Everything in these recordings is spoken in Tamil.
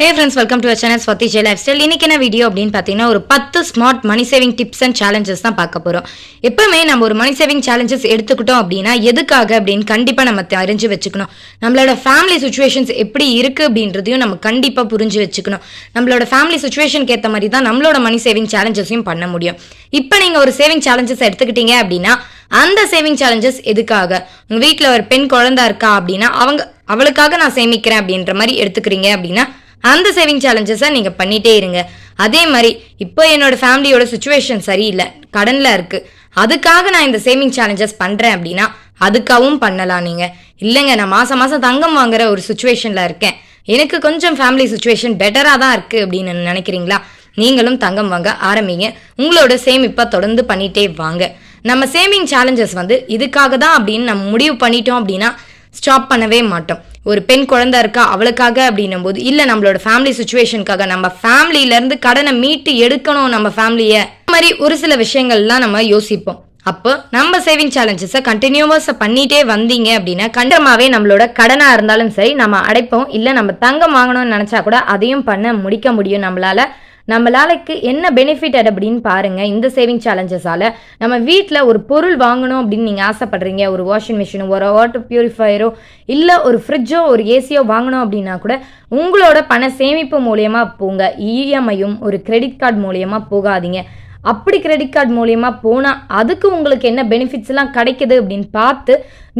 Hey friends welcome to channel Swathi J lifestyle இன்றைக்கி என்ன வீடியோ அப்படின்னு பார்த்தீங்கன்னா ஒரு பத்து smart money saving tips and challenges தான் பார்க்க போகிறோம் எப்பவுமே நம்ம ஒரு மணி சேவிங் சேலஞ்சஸ் எடுத்துக்கிட்டோம் அப்படின்னா எதுக்காக அப்படின்னு கண்டிப்பாக நம்ம அறிஞ்சு வச்சுக்கணும். நம்மளோட ஃபேமிலி சுச்சுவேஷன்ஸ் எப்படி இருக்குது அப்படின்றதையும் நம்ம கண்டிப்பாக புரிஞ்சு வச்சுக்கணும். நம்மளோட ஃபேமிலி சுச்சுவேஷனுக்கு ஏற்ற மாதிரி தான் நம்மளோட மணி சேவிங் சேலஞ்சஸையும் பண்ண முடியும். இப்போ நீங்கள் ஒரு சேவிங் சேலஞ்சஸ் எடுத்துக்கிட்டீங்க அப்படின்னா அந்த சேவிங் சேலஞ்சஸ் எதுக்காக? உங்கள் வீட்டில் ஒரு பெண் குழந்தா இருக்கா அப்படின்னா அவங்க அவளுக்காக நான் சேமிக்கிறேன் அப்படின்ற மாதிரி எடுத்துக்கிறீங்க அப்படின்னா அந்த சேவிங் சேலஞ்சஸை நீங்கள் பண்ணிகிட்டே இருங்க. அதே மாதிரி இப்போ என்னோட ஃபேமிலியோட சுச்சுவேஷன் சரியில்லை கடனில் இருக்குது அதுக்காக நான் இந்த சேவிங் சேலஞ்சஸ் பண்ணுறேன் அப்படின்னா அதுக்காகவும் பண்ணலாம் நீங்கள் இல்லைங்க நான் மாதம் மாதம் தங்கம் வாங்குற ஒரு சுச்சுவேஷனில் இருக்கேன். எனக்கு கொஞ்சம் ஃபேமிலி சுச்சுவேஷன் பெட்டராக தான் இருக்குது அப்படின்னு நினைக்கிறீங்களா? நீங்களும் தங்கம் வாங்க ஆரம்பிங்க. உங்களோட சேமிப்பை தொடர்ந்து பண்ணிகிட்டே வாங்க. நம்ம சேவிங் சேலஞ்சஸ் வந்து இதுக்காக தான் அப்படின்னு நம்ம முடிவு பண்ணிட்டோம் அப்படின்னா ஸ்டாப் பண்ணவே மாட்டோம். ஒரு பெண் குழந்தை இருக்கா அவளுக்காக அப்படின்னும் போது இல்லை நம்மளோட ஃபேமிலி சுச்சுவேஷனுக்காக நம்ம ஃபேமிலியிலேருந்து கடனை மீட்டு எடுக்கணும் நம்ம ஃபேமிலியை இந்த மாதிரி ஒரு சில விஷயங்கள்லாம் நம்ம யோசிப்போம். அப்போ நம்ம சேவிங் சேலஞ்சஸை கண்டினியூவஸாக பண்ணிட்டே வந்தீங்க அப்படின்னா கண்டமாவே நம்மளோட கடனாக இருந்தாலும் சரி நம்ம அடைப்போம். இல்லை நம்ம தங்கம் வாங்கணும்னு நினச்சா கூட அதையும் பண்ண முடிக்க முடியும் நம்மளால. நம்மளாலக்கு என்ன பெனிஃபிட் அப்படின்னு பாருங்க இந்த சேவிங் சேலஞ்சஸால நம்ம வீட்டில் ஒரு பொருள் வாங்கணும் அப்படின்னு நீங்கள் ஆசைப்படுறீங்க ஒரு வாஷிங் மிஷினோ ஒரு வாட்டர் பியூரிஃபையரோ இல்லை ஒரு ஃப்ரிட்ஜோ ஒரு ஏசியோ வாங்கணும் அப்படின்னா கூட உங்களோட பண சேமிப்பு மூலியமா போங்க இஎம்ஐயும் ஒரு கிரெடிட் கார்டு மூலியமா போகாதீங்க. அப்படி கிரெடிட் கார்டு மூலியமா போனால் அதுக்கு உங்களுக்கு என்ன பெனிஃபிட்ஸ்லாம் கிடைக்குது அப்படின்னு பார்த்து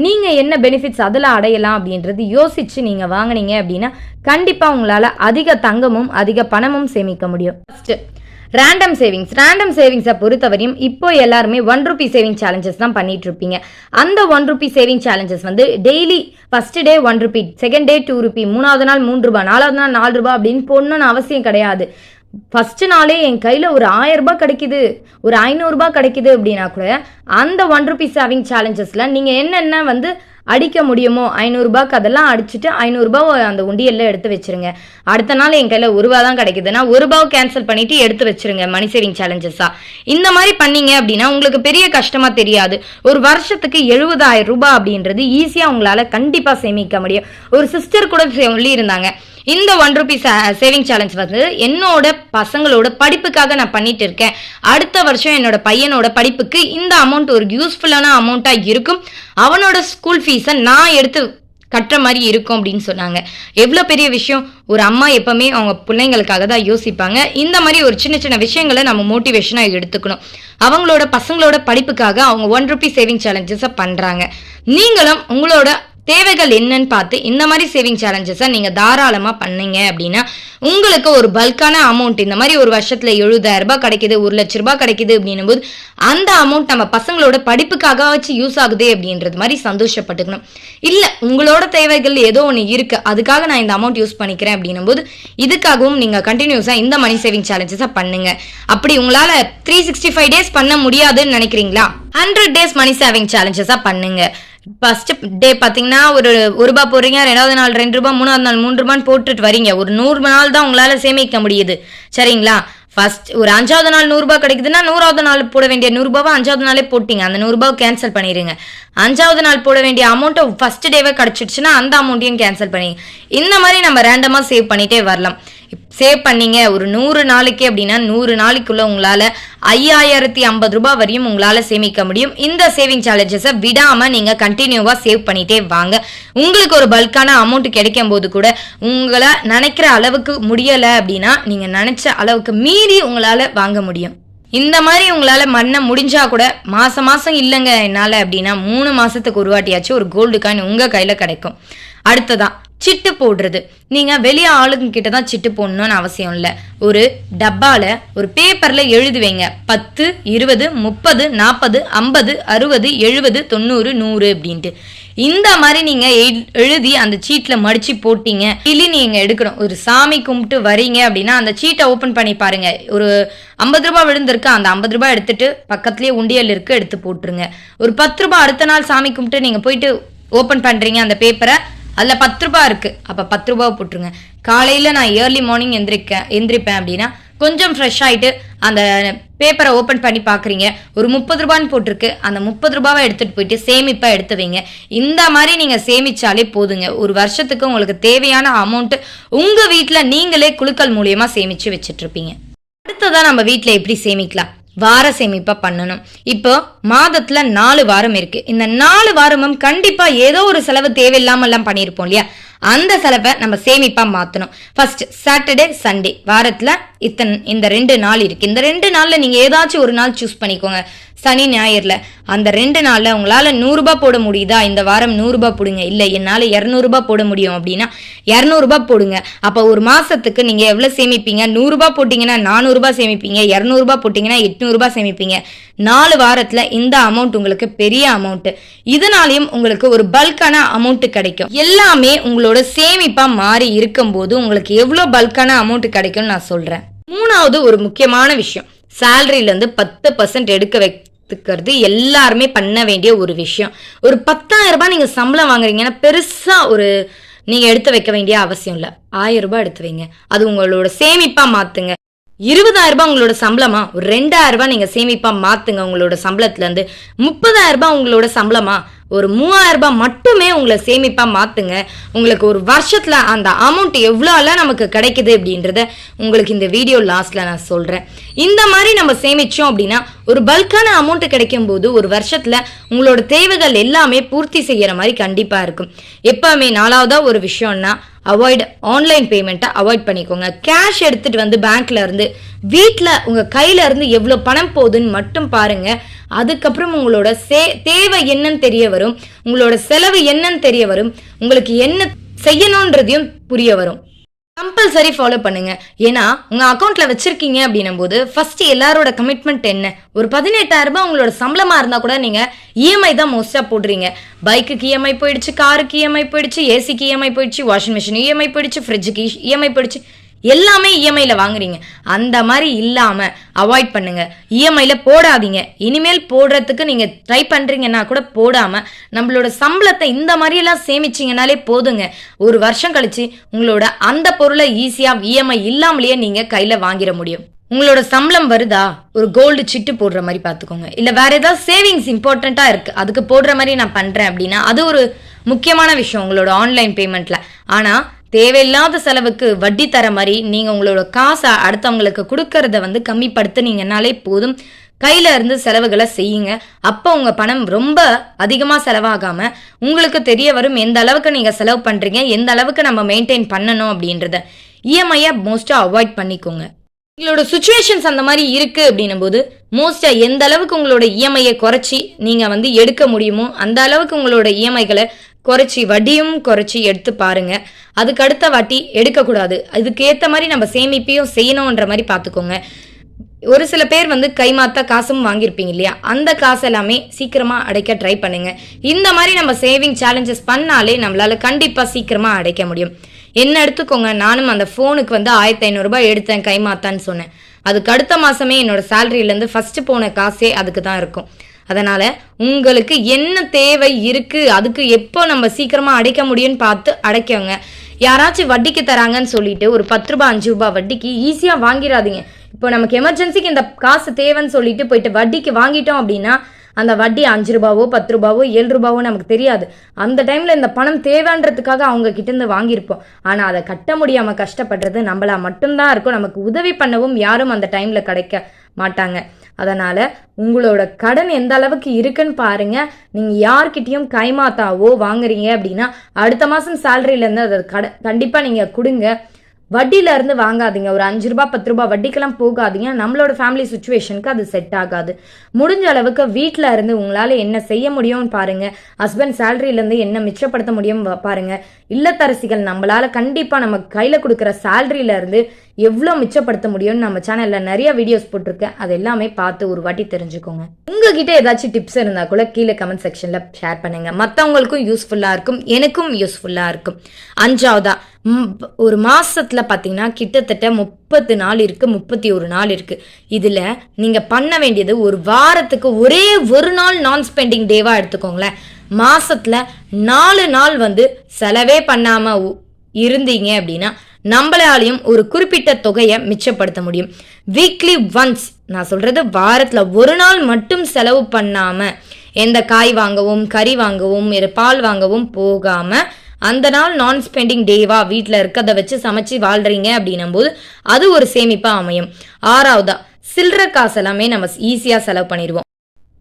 நீங்கள் என்ன பெனிஃபிட்ஸ் அதில் அடையலாம் அப்படின்றது யோசித்து நீங்கள் வாங்குனீங்க அப்படின்னா கண்டிப்பாக உங்களால் அதிக தங்கமும் அதிக பணமும் சேமிக்க முடியும். ஃபஸ்ட்டு ரேண்டம் சேவிங்ஸ் ரேண்டம் சேவிங்ஸை பொறுத்தவரையும் இப்போ எல்லாருமே ஒன் ருபி சேவிங் சேலஞ்சஸ் தான் பண்ணிட்டு இருப்பீங்க. அந்த ஒன் ருபி சேவிங் சேலஞ்சஸ் வந்து daily first day one rupee second day two rupee மூணாவது நாள் மூன்று ரூபாய் நாலாவது நாள் நாலு ரூபாய் அப்படின்னு போடணும்னு அவசியம் கிடையாது. ஃபஸ்ட்டு நாளே என் கையில் ஒரு ஆயிரம் ரூபாய் கிடைக்குது. ஒரு ஐநூறுரூபா கிடைக்குது அப்படின்னா கூட அந்த ஒன் ருபீஸ் சேவிங் சேலஞ்சஸில் நீங்கள் என்னென்ன வந்து அடிக்க முடியுமோ? ஐநூறுரூபாக்கு அதெல்லாம் அடிச்சுட்டு ஐநூறுரூபா அந்த உண்டியலில் எடுத்து வச்சிருங்க. அடுத்த நாள் என் கையில் ஒரு ரூபா தான் கிடைக்குதுன்னா ஒரு ரூபாவை கேன்சல் பண்ணிட்டு எடுத்து வச்சிருங்க மணி சேவிங் சேலஞ்சஸாக இந்த மாதிரி பண்ணீங்க அப்படின்னா உங்களுக்கு பெரிய கஷ்டமாக தெரியாது. ஒரு வருஷத்துக்கு எழுபதாயிரம் ரூபாய் அப்படின்றது ஈஸியாக உங்களால் கண்டிப்பாக சேமிக்க முடியும். ஒரு சிஸ்டர் கூட சொல்லி இருந்தாங்க இந்த ஒன் ருபி சேவிங் சேலஞ்ச் வந்து என்னோட பசங்களோட படிப்புக்காக நான் பண்ணிட்டு இருக்கேன். அடுத்த வருஷம் என்னோட பையனோட படிப்புக்கு இந்த அமௌண்ட் ஒரு யூஸ்ஃபுல்லான அமௌண்ட்டாக இருக்கும். அவனோட ஸ்கூல் ஃபீஸ் நான் எடுத்து கட்டுற மாதிரி இருக்கும் அப்படின்னு சொன்னாங்க. எவ்வளோ பெரிய விஷயம்? ஒரு அம்மா எப்பவுமே அவங்க பிள்ளைங்களுக்காக தான் யோசிப்பாங்க. இந்த மாதிரி ஒரு சின்ன சின்ன விஷயங்களை நம்ம மோட்டிவேஷனாக எடுத்துக்கணும். அவங்களோட பசங்களோட படிப்புக்காக அவங்க ஒன் ருபி சேவிங் சேலஞ்சஸை பண்ணுறாங்க நீங்களும் உங்களோட தேவைகள் என்னன்னு பார்த்து இந்த மாதிரி சேவிங் சேலஞ்சஸை நீங்கள் தாராளமாக பண்ணீங்க அப்படின்னா உங்களுக்கு ஒரு பல்கான அமௌண்ட் இந்த மாதிரி ஒரு வருஷத்தில் எழுபதாயிரம் ரூபாய் கிடைக்குது ஒரு லட்ச ரூபாய் கிடைக்குது அப்படின்னும் போது அந்த அமௌண்ட் நம்ம பசங்களோட படிப்புக்காக வச்சு யூஸ் ஆகுது அப்படின்றது மாதிரி சந்தோஷப்பட்டுக்கணும். இல்லை உங்களோட தேவைகள் ஏதோ ஒன்று இருக்குது அதுக்காக நான் இந்த அமௌண்ட் யூஸ் பண்ணிக்கிறேன் அப்படின்னும் போது இதுக்காகவும் நீங்கள் கண்டினியூஸாக இந்த மணி சேவிங் சேலஞ்சஸை பண்ணுங்க. அப்படி உங்களால் த்ரீ சிக்ஸ்டி ஃபைவ் டேஸ் பண்ண முடியாதுன்னு நினைக்கிறீங்களா? ஹண்ட்ரட் டேஸ் மணி சேவிங் சேலஞ்சஸாக பண்ணுங்க. ஃபர்ஸ்ட் டே பார்த்தீங்கன்னா ஒரு ஒரு ரூபா போடுறீங்க ரெண்டாவது நாள் ரெண்டு ரூபா மூணாவது நாள் மூணு ரூபான்னு போட்டுட்டு வரீங்க. ஒரு நூறு நாள் தான் உங்களால் சேமிக்க முடியுது. சரிங்களா? ஃபர்ஸ்ட் ஒரு அஞ்சாவது நாள் நூறுரூபா கிடைக்குதுன்னா நூறாவது நாள் போட வேண்டிய நூறுரூபாவை அஞ்சாவது நாளே போட்டிங்க. அந்த நூறுரூபாவை கேன்சல் பண்ணிடுங்க அஞ்சாவது நாள் போட வேண்டிய அமௌண்ட்டை ஃபர்ஸ்ட் டேவே கிடச்சிடுச்சுன்னா அந்த அமௌண்ட்டையும் கேன்சல் பண்ணி இந்த மாதிரி நம்ம ரேண்டமாக சேவ் பண்ணிகிட்டே வரலாம். சேவ் பண்ணீங்க. ஒரு நூறு நாளைக்கு அப்படின்னா நூறு நாளைக்குள்ள உங்களால் ஐயாயிரத்தி ஐம்பது ரூபாய் வரையும் உங்களால் சேமிக்க முடியும். இந்த சேவிங் சேலஞ்சஸை விடாமல் நீங்கள் கண்டினியூவாக சேவ் பண்ணிட்டே வாங்க. உங்களுக்கு ஒரு பல்கான அமௌண்ட் கிடைக்கும் போது கூட உங்களை நினைக்கிற அளவுக்கு முடியலை அப்படின்னா நீங்கள் நினச்ச அளவுக்கு மீறி உங்களால் வாங்க முடியும். இந்த மாதிரி உங்களால் மண்ணை முடிஞ்சா கூட மாதம் மாதம் இல்லைங்க என்னால் அப்படின்னா மூணு மாதத்துக்கு ஒரு வாட்டியாச்சும் ஒரு கோல்டு காயின் உங்கள் கையில் கிடைக்கும். அடுத்ததான் சிட்டு போடுறது. நீங்கள் வெளியே ஆளுங்க கிட்ட தான் சிட்டு போடணும்னு அவசியம் இல்லை. ஒரு டப்பால ஒரு பேப்பர்ல எழுதுவீங்க. பத்து இருபது முப்பது நாற்பது ஐம்பது அறுபது எழுபது தொண்ணூறு நூறு அப்படின்ட்டு. இந்த மாதிரி நீங்க எழுதி அந்த சீட்ல மடிச்சு போட்டீங்க. கிளி நீங்க எடுக்கணும். ஒரு சாமி கும்பிட்டு வரீங்க அப்படின்னா அந்த சீட்டை ஓபன் பண்ணி பாருங்க. ஒரு ஐம்பது ரூபாய் விழுந்திருக்கு. அந்த ஐம்பது ரூபாய் எடுத்துட்டு பக்கத்துலயே உண்டியல் இருக்கு எடுத்து போட்டுருங்க. ஒரு பத்து ரூபாய் அடுத்த நாள் சாமி கும்பிட்டு நீங்க போயிட்டு ஓபன் பண்றீங்க அந்த பேப்பரை அதில் பத்து ரூபாய் இருக்குது அப்போ பத்து ரூபா போட்டுருங்க. காலையில் நான் ஏர்லி மார்னிங் எந்திரிக்க எந்திரிப்பேன் அப்படின்னா கொஞ்சம் ஃப்ரெஷ் ஆகிட்டு அந்த பேப்பரை ஓப்பன் பண்ணி பார்க்குறீங்க ஒரு முப்பது ரூபான்னு போட்டிருக்கு. அந்த முப்பது ரூபாவை எடுத்துகிட்டு போயிட்டு சேமிப்பாக எடுத்து வைங்க. இந்த மாதிரி நீங்கள் சேமித்தாலே போதுங்க. ஒரு வருஷத்துக்கு உங்களுக்கு தேவையான அமௌண்ட்டு உங்கள் வீட்டில் நீங்களே குழுக்கள் மூலியமாக சேமித்து வச்சுட்ருப்பீங்க அடுத்ததான் நம்ம வீட்டில் எப்படி சேமிக்கலாம்? வார சேமிப்பா பண்ணணும். இப்போ மாதத்துல நாலு வாரம் இருக்கு. இந்த நாலு வாரமும் கண்டிப்பா ஏதோ ஒரு செலவு தேவையில்லாம எல்லாம் பண்ணியிருப்போம் இல்லையா? அந்த செலவை நம்ம சேமிப்பா மாத்தணும். ஃபர்ஸ்ட் சாட்டர்டே சண்டே வாரத்துல இத்தன் இந்த ரெண்டு நாள் இருக்கு. இந்த ரெண்டு நாள்ல நீங்க ஏதாச்சும் ஒரு நாள் சூஸ் பண்ணிக்கோங்க. சனி ஞாயிறுல. அந்த ரெண்டு நாளில் உங்களால் நூறுரூபா போட முடியுதா? இந்த வாரம் நூறுரூபா போடுங்க. இல்லை என்னால் இரநூறுபா போட முடியும் அப்படின்னா இரநூறுபா போடுங்க. அப்போ ஒரு மாதத்துக்கு நீங்கள் எவ்வளோ சேமிப்பீங்க? நூறுரூபா போட்டிங்கன்னா நானூறுரூபா சேமிப்பீங்க. இரநூறுபா போட்டிங்கன்னா எட்நூறுபா சேமிப்பீங்க. நாலு வாரத்தில் இந்த அமௌண்ட் உங்களுக்கு பெரிய அமௌண்ட்டு இதனாலையும் உங்களுக்கு ஒரு பல்கான அமௌண்ட்டு கிடைக்கும். எல்லாமே உங்களோட சேமிப்பாக மாறி இருக்கும்போது உங்களுக்கு எவ்வளோ பல்கான அமௌண்ட் கிடைக்கும்னு நான் சொல்கிறேன் மூணாவது ஒரு முக்கியமான விஷயம். சேலரியிலேருந்து பத்து பர்சன்ட் எடுக்க வைத்துக்கிறது எல்லாருமே பண்ண வேண்டிய ஒரு விஷயம். ஒரு பத்தாயிரம் ரூபாய் நீங்கள் சம்பளம் வாங்குறீங்கன்னா பெருசாக ஒரு நீங்கள் எடுத்து வைக்க வேண்டிய அவசியம் இல்லை. ஆயிரம் ரூபாய் எடுத்து வைங்க. அது உங்களோட சேமிப்பாக மாற்றுங்க இருபதாயிரம் ரூபாய் உங்களோட சம்பளமா? ஒரு ரெண்டாயிரம் ரூபாய் நீங்கள் சேமிப்பாக மாற்றுங்க உங்களோட சம்பளத்துலேருந்து. முப்பதாயிரம் ரூபாய் உங்களோட சம்பளமா? ஒரு மூவாயிரம் ரூபாய் மட்டுமே உங்களை சேமிப்பாக மாற்றுங்க உங்களுக்கு ஒரு வருஷத்தில் அந்த அமௌண்ட் எவ்வளோலாம் நமக்கு கிடைக்குது அப்படின்றத உங்களுக்கு இந்த வீடியோ லாஸ்ட்டில் நான் சொல்கிறேன் இந்த மாதிரி நம்ம சேமித்தோம் அப்படின்னா ஒரு பல்கான அமௌண்ட் கிடைக்கும் போது ஒரு வருஷத்துல உங்களோட தேவைகள் எல்லாமே பூர்த்தி செய்யற மாதிரி கண்டிப்பா இருக்கும். எப்பவுமே நாலாவதா ஒரு விஷயம்னா அவாய்ட் ஆன்லைன் பேமெண்ட்டை அவாய்ட் பண்ணிக்கோங்க. கேஷ் எடுத்துட்டு வந்து பேங்க்ல இருந்து வீட்டில் உங்க கையில இருந்து எவ்வளோ பணம் போகுதுன்னு மட்டும் பாருங்க. அதுக்கப்புறம் உங்களோட சே தேவை என்னன்னு தெரிய வரும். உங்களோட செலவு என்னன்னு தெரிய வரும். உங்களுக்கு என்ன செய்யணுன்றதையும் புரிய வரும். கம்பல்சரி ஃபாலோ பண்ணுங்க. ஏன்னா உங்க அக்கௌண்ட்ல வச்சிருக்கீங்க அப்படின்னும் போது ஃபர்ஸ்ட் எல்லாரோட கமிட்மெண்ட் என்ன? ஒரு பதினெட்டாயிரம் ரூபாய் உங்களோட சம்பளமா இருந்தா கூட நீங்க இஎம்ஐ தான் மோஸ்டா போடுறீங்க. பைக்குக்கு இஎம்ஐ போயிடுச்சு காருக்கு இஎம்ஐ போயிடுச்சு ஏசிக்கு இஎம்ஐ போயிடுச்சு வாஷிங் மிஷின் இஎம்ஐ போயிடுச்சு ஃப்ரிட்ஜுக்கு இஎம்ஐ போயிடுச்சு. எல்லாமே இஎம்ஐல வாங்குறீங்க. அந்த மாதிரி இல்லாமல் அவாய்ட் பண்ணுங்க. இஎம்ஐயில் போடாதீங்க. இனிமேல் போடுறதுக்கு நீங்கள் ட்ரை பண்ணுறீங்கன்னா கூட போடாமல் நம்மளோட சம்பளத்தை இந்த மாதிரியெல்லாம் சேமிச்சிங்கனாலே போதுங்க. ஒரு வருஷம் கழிச்சு உங்களோட அந்த பொருளை ஈஸியாக இஎம்ஐ இல்லாமலேயே நீங்கள் கையில் வாங்கிட முடியும். உங்களோட சம்பளம் வருதா? ஒரு கோல்டு சிட்டு போடுற மாதிரி பார்த்துக்கோங்க. இல்லை வேற ஏதாவது சேவிங்ஸ் இம்பார்ட்டண்ட்டாக இருக்கு. அதுக்கு போடுற மாதிரி நான் பண்ணுறேன் அப்படின்னா அது ஒரு முக்கியமான விஷயம் உங்களோட ஆன்லைன் பேமெண்ட்டில் ஆனால் தேவையில்லாத செலவுக்கு வட்டி தர மாதிரி நீங்கள் உங்களோட காசை அடுத்தவங்களுக்கு கொடுக்கறத வந்து கம்மிப்படுத்துனீங்கன்னாலே போதும். கையில இருந்து செலவுகளை செய்யுங்க. அப்போ உங்க பணம் ரொம்ப அதிகமாக செலவாகாம உங்களுக்கு தெரிய வரும் எந்த அளவுக்கு நீங்க செலவு பண்றீங்க எந்த அளவுக்கு நம்ம மெயின்டைன் பண்ணணும் அப்படின்றத இஎம்ஐயை மோஸ்டா அவாய்ட் பண்ணிக்கோங்க. உங்களோட சுச்சுவேஷன்ஸ் அந்த மாதிரி இருக்கு அப்படின்னும் போது மோஸ்டா எந்த அளவுக்கு உங்களோட இஎம்ஐயை குறைச்சி நீங்க வந்து எடுக்க முடியுமோ அந்த அளவுக்கு உங்களோட இஎம்ஐகளை குறைச்சி வட்டியும் குறைச்சி எடுத்து பாருங்க. அதுக்கு அடுத்த வட்டி எடுக்கக்கூடாது. அதுக்கேற்ற மாதிரி நம்ம சேமிப்பையும் செய்யணுன்ற மாதிரி பார்த்துக்கோங்க ஒரு சில பேர் வந்து கைமாத்தா காசும் வாங்கியிருப்பீங்க இல்லையா? அந்த காசு எல்லாமே சீக்கிரமா அடைக்க ட்ரை பண்ணுங்க. இந்த மாதிரி நம்ம சேவிங் சேலஞ்சஸ் பண்ணாலே நம்மளால கண்டிப்பா சீக்கிரமா அடைக்க முடியும். என்ன எடுத்துக்கோங்க? நானும் அந்த ஃபோனுக்கு வந்து ஆயிரத்தி ஐநூறுரூபா எடுத்தேன் கைமாத்தான்னு சொன்னேன். அதுக்கு அடுத்த மாசமே என்னோட சேலரியிலேருந்து ஃபர்ஸ்ட் போன காசே அதுக்கு தான் இருக்கும். அதனால் உங்களுக்கு என்ன தேவை இருக்குது அதுக்கு எப்போ நம்ம சீக்கிரமாக அடைக்க முடியும்னு பார்த்து அடைக்கோங்க. யாராச்சும் வட்டிக்கு தராங்கன்னு சொல்லிட்டு ஒரு பத்து ரூபாய் அஞ்சு ரூபாய் வட்டிக்கு ஈஸியாக வாங்கிடாதீங்க இப்போ நமக்கு எமர்ஜென்சிக்கு இந்த காசு தேவைன்னு சொல்லிட்டு போயிட்டு வட்டிக்கு வாங்கிட்டோம் அப்படின்னா அந்த வட்டி அஞ்சு ரூபாவோ பத்து ரூபாவோ ஏழு ரூபாவோ நமக்கு தெரியாது. அந்த டைமில் இந்த பணம் தேவைன்றதுக்காக அவங்க கிட்டேருந்து வாங்கியிருப்போம். ஆனால் அதை கட்ட முடியாமல் கஷ்டப்படுறது நம்மளா மட்டும்தான் இருக்கும். நமக்கு உதவி பண்ணவும் யாரும் அந்த டைமில் கிடைக்க மாட்டாங்க. அதனால் உங்களோட கடன் எந்த அளவுக்கு இருக்குன்னு பாருங்கள் நீங்கள் யார்கிட்டயும் கைமாத்தாவோ வாங்குறீங்க அப்படின்னா அடுத்த மாதம் சேலரியிலேருந்து அதை கட கண்டிப்பாக நீங்கள் கொடுங்க. வட்டியில இருந்து வாங்காதீங்க. ஒரு அஞ்சு ரூபாய் பத்து ரூபாய் வட்டிக்கெல்லாம் போகாதீங்க. நம்மளோட ஃபேமிலி சுச்சுவேஷனுக்கு அது செட் ஆகாது. முடிஞ்ச அளவுக்கு வீட்டில் இருந்து உங்களால் என்ன செய்ய முடியும்னு பாருங்க. ஹஸ்பண்ட் சேலரியிலேருந்து என்ன மிச்சப்படுத்த முடியும் பாருங்கள் பாருங்க. இல்லத்தரசிகள் நம்மளால கண்டிப்பாக நம்ம கையில் கொடுக்குற சேலரியில இருந்து எவ்வளோ மிச்சப்படுத்த முடியும்னு நம்ம சேனலில் நிறைய வீடியோஸ் போட்டிருக்கேன். அது எல்லாமே பார்த்து ஒரு வாட்டி தெரிஞ்சுக்கோங்க. உங்ககிட்ட ஏதாச்சும் டிப்ஸ் இருந்தால் கூட கீழே கமெண்ட் செக்ஷனில் ஷேர் பண்ணுங்க. மற்றவங்களுக்கும் யூஸ்ஃபுல்லாக இருக்கும். எனக்கும் யூஸ்ஃபுல்லாக இருக்கும். அஞ்சாவதா ஒரு மாதத்தில் பார்த்தீங்கன்னா கிட்டத்தட்ட முப்பத்து நாள் இருக்குது முப்பத்தி ஒரு நாள் இருக்குது இதில் நீங்கள் பண்ண வேண்டியது ஒரு வாரத்துக்கு ஒரே ஒரு நாள் நான் ஸ்பெண்டிங் டேவாக எடுத்துக்கோங்களேன். மாதத்தில் நாலு நாள் வந்து செலவே பண்ணாமல் இருந்தீங்க அப்படின்னா நம்மளாலையும் ஒரு குறிப்பிட்ட தொகையை மிச்சப்படுத்த முடியும். வீக்லி ஒன்ஸ் நான் சொல்கிறது வாரத்தில் ஒரு நாள் மட்டும் செலவு பண்ணாமல் எந்த காய் வாங்கவும் கறி வாங்கவும் பால் வாங்கவும் போகாமல் அந்த நாள் நான் ஸ்பெண்டிங் டேவா வீட்டில் இருக்கதை வச்சு சமைச்சு வாழ்றீங்க அப்படின்னும் போது அது ஒரு சேமிப்பாக அமையும். ஆறாவதா சில்லற காசு எல்லாமே நம்ம ஈஸியாக செலவு பண்ணிடுவோம்.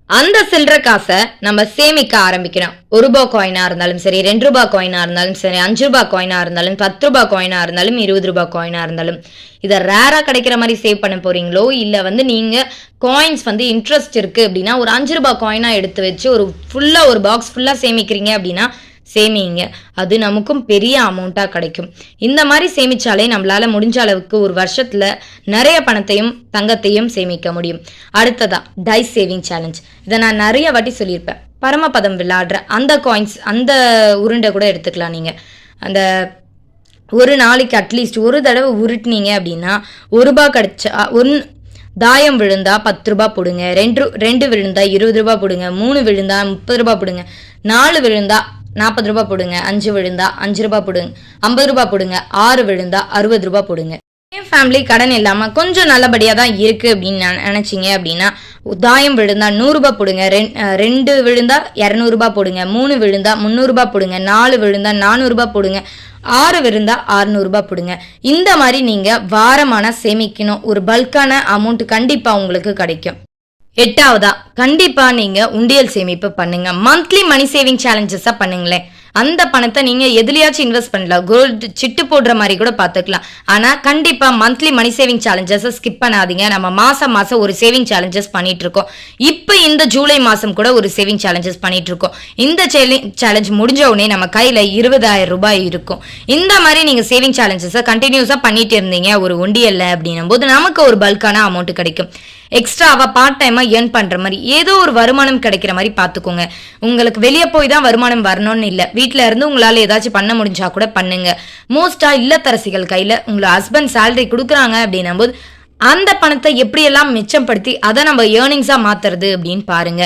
அந்த சில்லற காசை நம்ம சேமிக்க ஆரம்பிக்கிறோம். ஒரு ரூபா காயினா இருந்தாலும் சரி ரெண்டு ரூபா காயினா இருந்தாலும் சரி அஞ்சு ரூபா காயினா இருந்தாலும் பத்து ரூபா காயினா இருந்தாலும் இருபது ரூபாய் காயினா இருந்தாலும் இதை ரேரா கிடைக்கிற மாதிரி சேவ் பண்ண போறீங்களோ இல்ல வந்து நீங்க காயின்ஸ் வந்து இன்ட்ரெஸ்ட் இருக்கு அப்படின்னா ஒரு அஞ்சு ரூபா காயினா எடுத்து வச்சு ஒரு ஃபுல்லா ஒரு பாக்ஸ் ஃபுல்லா சேமிக்கிறீங்க அப்படின்னா சேமிங்க. அது நமக்கும் பெரிய அமௌண்ட்டாக கிடைக்கும். இந்த மாதிரி சேமிச்சாலே நம்மளால் முடிஞ்ச அளவுக்கு ஒரு வருஷத்தில் நிறைய பணத்தையும் தங்கத்தையும் சேமிக்க முடியும். அடுத்ததா டைஸ் சேவிங் சேலஞ்ச் இதை நான் நிறைய வாட்டி சொல்லியிருப்பேன். பரமபதம் விளையாடுற அந்த காயின்ஸ் அந்த உருண்டை கூட எடுத்துக்கலாம் நீங்கள் அந்த ஒரு நாளைக்கு அட்லீஸ்ட் ஒரு தடவை உருட்டுனீங்க அப்படின்னா ஒரு ரூபா கிடைச்சா ஒன் தாயம் விழுந்தா பத்து ரூபா போடுங்க. ரெண்டு ரெண்டு விழுந்தா இருபது ரூபா போடுங்க. மூணு விழுந்தா முப்பது ரூபாய் போடுங்க. நாலு விழுந்தா நாற்பது ரூபாய் போடுங்க அஞ்சு விழுந்தா அஞ்சு ரூபாய் போடுங்க ஐம்பது ரூபாய் போடுங்க ஆறு விழுந்தா அறுபது ரூபாய் போடுங்க. என் ஃபேமிலி கடன் இல்லாம கொஞ்சம் நல்லபடியா தான் இருக்கு அப்படின்னு நான் நினைச்சீங்க அப்படின்னா தாயம் விழுந்தா நூறு ரூபாய் போடுங்க ரெண்- ரெண்டு விழுந்தா இரநூறு ரூபாய் போடுங்க மூணு விழுந்தா முந்நூறு ரூபாய் போடுங்க நாலு விழுந்தா நானூறு ரூபாய் போடுங்க ஆறு விழுந்தா அறுநூறு ரூபாய் போடுங்க. இந்த மாதிரி நீங்க வாரமான சேமிக்கணும். ஒரு பல்கான அமௌண்ட் கண்டிப்பா உங்களுக்கு கிடைக்கும். எட்டாவதா? கண்டிப்பா நீங்க உண்டியல் சேமிப்பு பண்ணுங்க. மந்த்லி மணி சேவிங் சேலஞ்சஸா பண்ணுங்களேன். அந்த பணத்தை நீங்க எதுலையாச்சும் இன்வெஸ்ட் பண்ணலாம். கோல்டு சிட்டு போடுற மாதிரி கூட பாத்துக்கலாம் ஆனா கண்டிப்பா monthly money saving challenges skip பண்ணாதீங்க. நம்ம மாசம் மாசம் ஒரு சேவிங் சேலஞ்சஸ் பண்ணிட்டு இருக்கோம். இப்போ இந்த ஜூலை மாசம் கூட ஒரு சேவிங் சேலஞ்சஸ் பண்ணிட்டு இருக்கோம். இந்த சேலஞ்ச் முடிஞ்ச உடனே நம்ம கையில இருபதாயிரம் ரூபாய் இருக்கும். இந்த மாதிரி நீங்க சேவிங் சேலஞ்சஸை கண்டினியூஸா பண்ணிட்டு இருந்தீங்க. ஒரு ஒண்டியல்ல அப்படின்னும் போது நமக்கு ஒரு பல்கான அமௌண்ட் கிடைக்கும். எக்ஸ்ட்ராவா பார்ட் டைமா ஏர்ன் பண்ற மாதிரி ஏதோ ஒரு வருமானம் கிடைக்கிற மாதிரி பாத்துக்கோங்க உங்களுக்கு வெளியே போய் தான் வருமானம் வரணும்னு இல்லை. வீட்டில் இருந்து உங்களால் ஏதாச்சும் பண்ண முடிஞ்சா கூட பண்ணுங்க. மோஸ்டா இல்லத்தரசிகள் கையில் உங்களை ஹஸ்பண்ட் சேலரி கொடுக்குறாங்க அப்படின்னும் போது அந்த பணத்தை எப்படியெல்லாம் மிச்சப்படுத்தி அதை நம்ம ஏர்னிங்ஸாக மாத்துறது அப்படின்னு பாருங்க.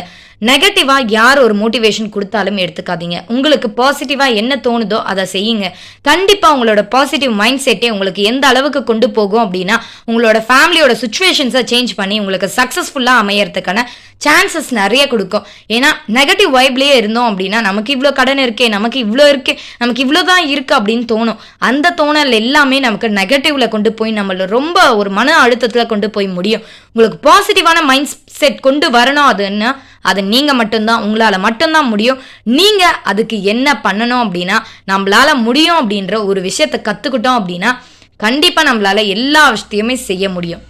நெகட்டிவாக யார் ஒரு மோட்டிவேஷன் கொடுத்தாலும் எடுத்துக்காதீங்க. உங்களுக்கு பாசிட்டிவாக என்ன தோணுதோ அதை செய்யுங்க. கண்டிப்பாக உங்களோட பாசிட்டிவ் மைண்ட் செட்டே உங்களுக்கு எந்த அளவுக்கு கொண்டு போகும் அப்படின்னா உங்களோட ஃபேமிலியோட சுச்சுவேஷன்ஸை சேஞ்ச் பண்ணி உங்களுக்கு சக்ஸஸ்ஃபுல்லாக அமையறதுக்கான சான்சஸ் நிறைய கொடுக்கும். ஏன்னா நெகட்டிவ் வைப்லேயே இருந்தோம் அப்படின்னா நமக்கு இவ்வளோ கடன் இருக்கே நமக்கு இவ்வளோ இருக்கே நமக்கு இவ்வளோ தான் இருக்குது அப்படின்னு தோணும். அந்த தோணல் எல்லாமே நமக்கு நெகட்டிவ்ல கொண்டு போய் நம்மள ரொம்ப ஒரு மன அழுத்தத்தில் கொண்டு போய் முடியும். உங்களுக்கு பாசிட்டிவான மைண்ட் செட் கொண்டு வரணும் அதுன்னா அது நீங்கள் மட்டும்தான் உங்களால் மட்டும்தான் முடியும். நீங்கள் அதுக்கு என்ன பண்ணணும் அப்படின்னா நம்மளால முடியும் அப்படின்ற ஒரு விஷயத்த கற்றுக்கிட்டோம் அப்படின்னா கண்டிப்பாக நம்மளால எல்லா விஷயத்தையுமே செய்ய முடியும்.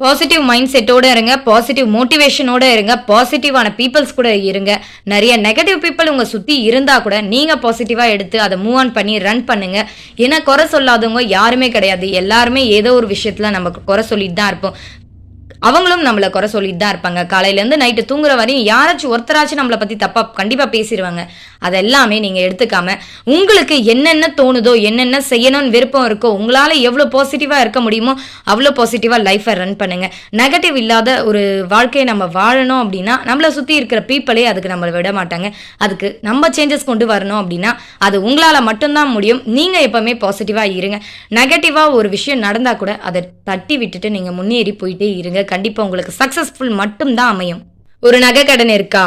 பாசிட்டிவ் மைண்ட் செட்டோடு இருங்க பாசிட்டிவ் மோட்டிவேஷனோடு இருங்க பாசிட்டிவான பீப்புள்ஸ் கூட இருங்க. நிறைய நெகட்டிவ் பீப்புள் உங்கள் சுற்றி இருந்தால் கூட நீங்கள் பாசிட்டிவாக எடுத்து அதை மூவ் ஆன் பண்ணி ரன் பண்ணுங்கள் ஏன்னா குறை சொல்லாதவங்க யாருமே கிடையாது. எல்லாருமே ஏதோ ஒரு விஷயத்தில் நம்ம குறை சொல்லிட்டு தான் இருப்போம். அவங்களும் நம்மளை குறை சொல்லிட்டு தான் இருப்பாங்க. காலையில இருந்து நைட்டு தூங்குற வரையும் யாராச்சும் ஒருத்தராச்சும் நம்மளை பத்தி தப்பா கண்டிப்பா பேசிடுவாங்க அதெல்லாமே நீங்க எடுத்துக்காம உங்களுக்கு என்னென்ன தோணுதோ என்னென்ன செய்யணும்னு விருப்பம் இருக்கோ உங்களால எவ்வளவு பாசிட்டிவா இருக்க முடியுமோ அவ்வளோ பாசிட்டிவா லைஃபை ரன் பண்ணுங்க. நெகட்டிவ் இல்லாத ஒரு வாழ்க்கையை நம்ம வாழணும் அப்படின்னா நம்மளை சுத்தி இருக்கிற பீப்புளே அதுக்கு நம்மளை விட மாட்டாங்க. அதுக்கு நம்ம சேஞ்சஸ் கொண்டு வரணும் அப்படின்னா அது உங்களால மட்டும்தான் முடியும். நீங்க எப்பவுமே பாசிட்டிவா இருங்க. நெகட்டிவா ஒரு விஷயம் நடந்தா கூட அதை தட்டி விட்டுட்டு நீங்க முன்னேறி போயிட்டே இருங்க. கண்டிப்பா உங்களுக்கு சக்சஸ்ஃபுல் மட்டும்தான் அமையும். ஒரு நகை கடன் இருக்கா?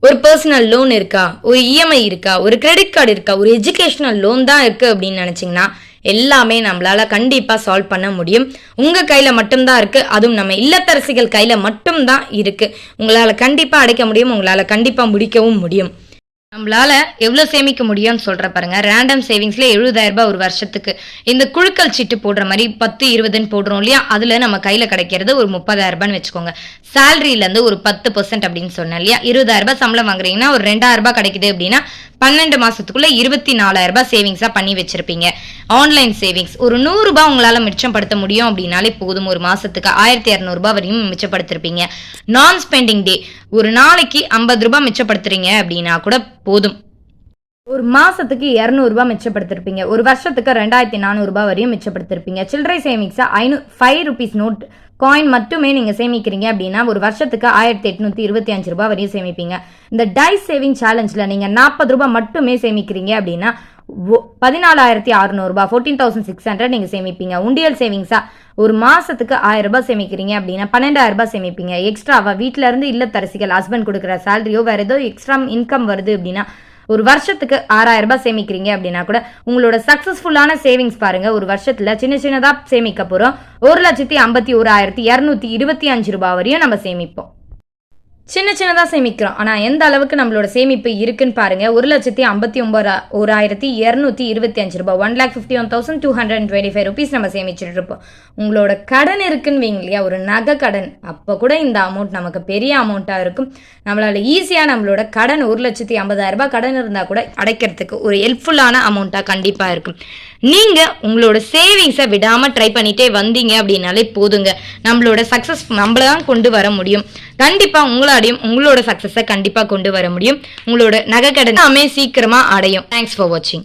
ஒரு பர்சனல் லோன் இருக்கா? ஒரு இஎம்ஐ இருக்கா? ஒரு கிரெடிட் கார்டு இருக்கா? ஒரு எஜுகேஷனல் லோன் தான் இருக்கு அப்படின்னு நினச்சிங்கன்னா எல்லாமே நம்மளால கண்டிப்பா சால்வ் பண்ண முடியும். உங்க கையில மட்டும்தான் இருக்கு. அதுவும் நம்ம இல்லத்தரசிகள் கையில மட்டும்தான் இருக்கு. உங்களால கண்டிப்பா அடைக்க முடியும். உங்களால கண்டிப்பா முடிக்கவும் முடியும். நம்மளால எவ்வளோ சேமிக்க முடியும்னு சொல்கிற பாருங்க. ரேண்டம் சேவிங்ஸில் எழுபதாயிரம் ரூபாய் ஒரு வருஷத்துக்கு. இந்த குழுக்கள் சீட்டு போடுற மாதிரி பத்து இருபதுன்னு போடுறோம் இல்லையா? அதில் நம்ம கையில் கிடைக்கிறது ஒரு முப்பதாயிரம் ரூபான்னு வச்சுக்கோங்க. சேலரியிலேருந்து ஒரு பத்து பர்சன்ட் அப்படின்னு சொன்னேன் இல்லையா? இருபதாயிரம் ரூபாய் சம்பளம் வாங்குறீங்கன்னா ஒரு ரெண்டாயிரம் ரூபாய் கிடைக்குது அப்படின்னா பன்னெண்டு மாசத்துக்குள்ள இருபத்தி நாலாயிரம் ரூபாய் சேவிங்ஸாக பண்ணி வச்சிருப்பீங்க. ஆன்லைன் சேவிங்ஸ் ஒரு நூறுரூபா உங்களால் மிச்சப்படுத்த முடியும் அப்படின்னாலே போதும். ஒரு மாசத்துக்கு ஆயிரத்தி இரநூறுபா வரையும் மிச்சப்படுத்திருப்பீங்க. நான் ஸ்பெண்டிங் டே ஒரு நாளைக்கு ஐம்பது ரூபாய் மிச்சப்படுத்துறீங்க அப்படின்னா கூட போதும். ஒரு மாசத்துக்கு இரநூறுபா மிச்சப்படுத்திருப்பீங்க. ஒரு வருஷத்துக்கு ரெண்டாயிரத்தி நானூறுபா வரையும் மிச்சப்படுத்திருப்பீங்க. சில்லறை சேமிக்ஸா ஐநூ ஃபைவ் ருபீஸ் நோட் காயின் மட்டுமே நீங்க சேமிக்கிறீங்க அப்படின்னா ஒரு வருஷத்துக்கு ஆயிரத்தி எட்நூத்தி இருபத்தி அஞ்சு ரூபாய் வரையும் சேமிப்பீங்க. இந்த டைஸ் சேவிங் சேலஞ்சில் நீங்க நாற்பது ரூபாய் மட்டுமே சேமிக்கிறீங்க அப்படின்னா பதினாலாயிரத்தி அறுநூறுபா ஃபோர்டீன் தௌசண்ட் சிக்ஸ் ஹண்ட்ரட் நீங்கள் சேமிப்பீங்க. உண்டியல் சேவிங்ஸாக ஒரு மாதத்துக்கு ஆயிரம் ரூபாய் சேமிக்கிறீங்க அப்படின்னா பன்னெண்டாயிரம் ரூபாய் சேமிப்பீங்க. எக்ஸ்ட்ராவா வீட்டிலேருந்து இருந்து இல்லத்தரசிகள் ஹஸ்பண்ட் கொடுக்குற சேலரியோ வேறு ஏதோ எக்ஸ்ட்ரா இன்கம் வருது அப்படின்னா ஒரு வருஷத்துக்கு ஆறாயிரம் ரூபாய் சேமிக்கிறீங்க அப்படின்னா கூட உங்களோட சக்சஸ்ஃபுல்லான சேவிங்ஸ் பாருங்க. ஒரு வருஷத்துல சின்ன சின்னதா சேமிக்க போறோம். ஒரு லட்சத்தி ஐம்பத்தி ஓராயிரத்தி இரநூத்தி இருபத்தி அஞ்சு ரூபாய் வரையும் நம்ம சேமிப்போம். சின்ன சின்னதாக சேமிக்கிறோம். ஆனால் எந்த அளவுக்கு நம்மளோட சேமிப்பு இருக்குன்னு பாருங்க. ஒரு லட்சத்தி ஐம்பத்தி ஒம்பது ஓராயிரத்தி இரநூத்தி இருபத்தி அஞ்சு ரூபாய். One lakh fifty one thousand two hundred and twenty five rupees நம்ம சேமிச்சுட்டு இருப்போம். உங்களோட கடன் இருக்குன்னு வைங்க இல்லையா? ஒரு நகை கடன். அப்போ கூட இந்த அமௌண்ட் நமக்கு பெரிய அமௌண்ட்டாக இருக்கும். நம்மளால ஈஸியாக நம்மளோட கடன் ஒரு லட்சத்தி ஐம்பதாயிரம் ரூபாய் கடன் இருந்தால் கூட அடைக்கிறதுக்கு ஒரு ஹெல்ப்ஃபுல்லான அமௌண்ட்டாக கண்டிப்பாக இருக்கும். நீங்கள் உங்களோட சேவிங்ஸை விடாமல் ட்ரை பண்ணிகிட்டே வந்தீங்க அப்படின்னாலே போதுங்க. நம்மளோட சக்ஸஸ் நம்மள தான் கொண்டு வர முடியும். கண்டிப்பாக உங்களை உங்களாடையும் உங்களோட சக்ஸஸை கண்டிப்பாக கொண்டு வர முடியும். உங்களோட நகை கடன் எல்லாமே சீக்கிரமாக அடையும். தேங்க்ஸ் ஃபார் வாட்சிங்